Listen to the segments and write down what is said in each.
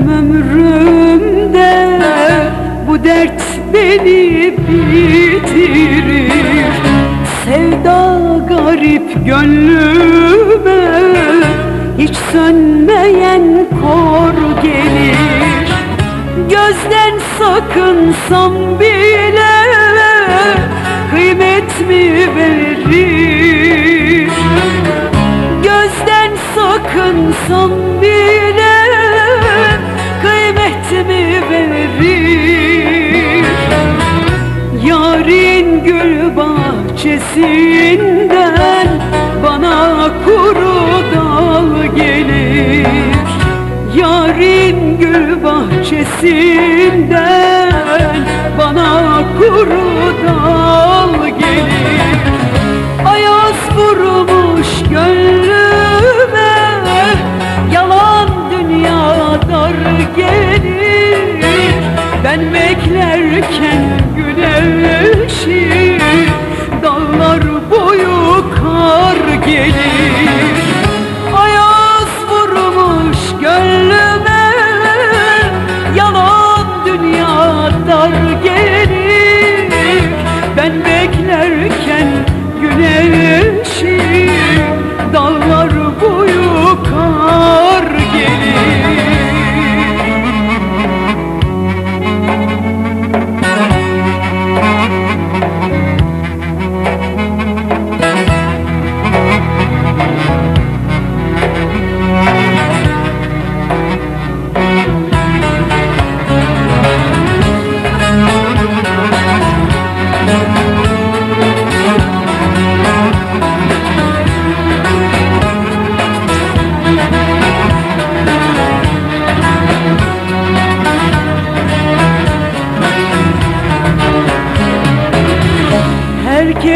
Gördüm ömrümde Bu dert beni bitirir. Sevda garip gönlüme Hiç sönmeyen kor gelir. Gözden sakınsam bile Kıymet mi verir? Gözden sakınsam Yarın gül bahçesinden Bana kuru dal gelir. Yarın gül bahçesinden Bana kuru beklerken güneşi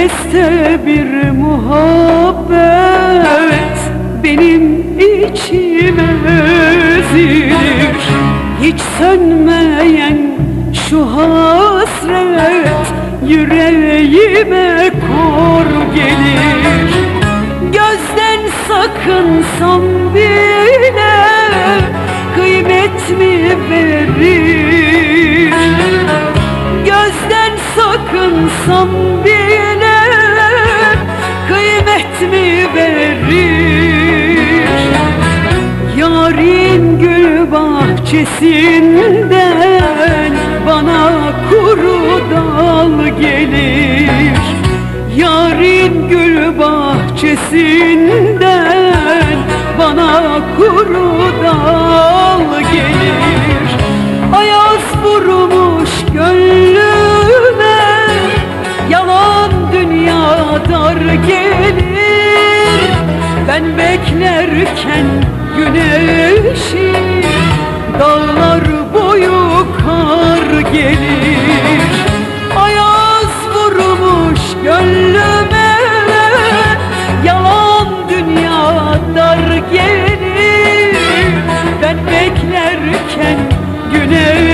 Herkeste bir muhabbet. Benim içime ezilir Hiç sönmeyen şu hasret. Yüreğime kor gelir. Gözden sakınsam bahçesinden bana kuru dal gelir Yarın gül bahçesinden bana kuru dal gelir Ayaz vurmuş gönlüme Yalan dünya dar gelir. Ben beklerken güneşi Dağlar boyu kar gelir. Ayaz vurmuş gönlüme Yalan dünya dar gelir. Ben beklerken güneşi